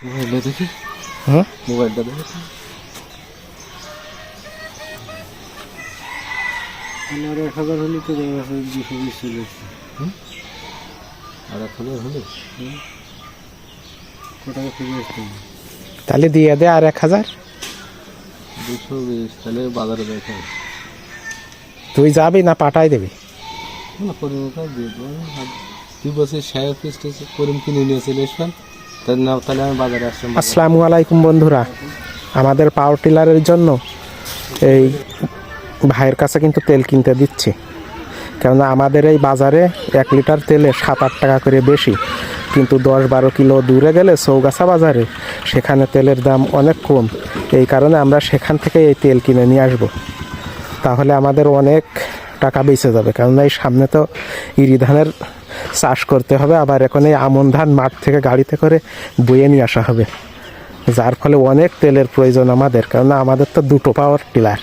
মোবাইলটা দেখি। হুম মোবাইলটা দেখি। আমার এক হাজার হলে তো দুশো বিশ চলে এসছে আর এক হাজার হলে? ক টাকা ফিরে আসতে হবে? তাহলে দিয়ে দে আর এক হাজার। দুশো বিশ তাহলে বাজারে দেখে। তুই যাবি না পাঠাই দিবি? না করিমকে দিয়ে দেবো। তুই বলছিস শেয়ার পিস টিস করিম কিনে নিয়ে চলে আসবেন আসলাম। আসসালামু আলাইকুম বন্ধুরা। আমাদের পাওয়ার টিলারের জন্য এই ভাইয়ের কাছে কিন্তু তেল কিনতে দিচ্ছি। কেননা আমাদের এই বাজারে এক লিটার তেলে সাত আট টাকা করে বেশি। কিন্তু দশ বারো কিলো দূরে গেলে চৌগাছা বাজারে সেখানে তেলের দাম অনেক কম। এই কারণে আমরা সেখান থেকে এই তেল কিনে নিয়ে আসব। তাহলে আমাদের অনেক টাকা বেঁচে যাবে। কেননা এই সামনে তো ইরি ধানের চাষ করতে হবে। আবার এখন এই আমন ধান মাঠ থেকে গাড়িতে করে বয়ে নিয়ে আসা হবে। যার ফলে অনেক তেলের প্রয়োজন আমাদের, কেননা আমাদের তো দুটো পাওয়ার টিলার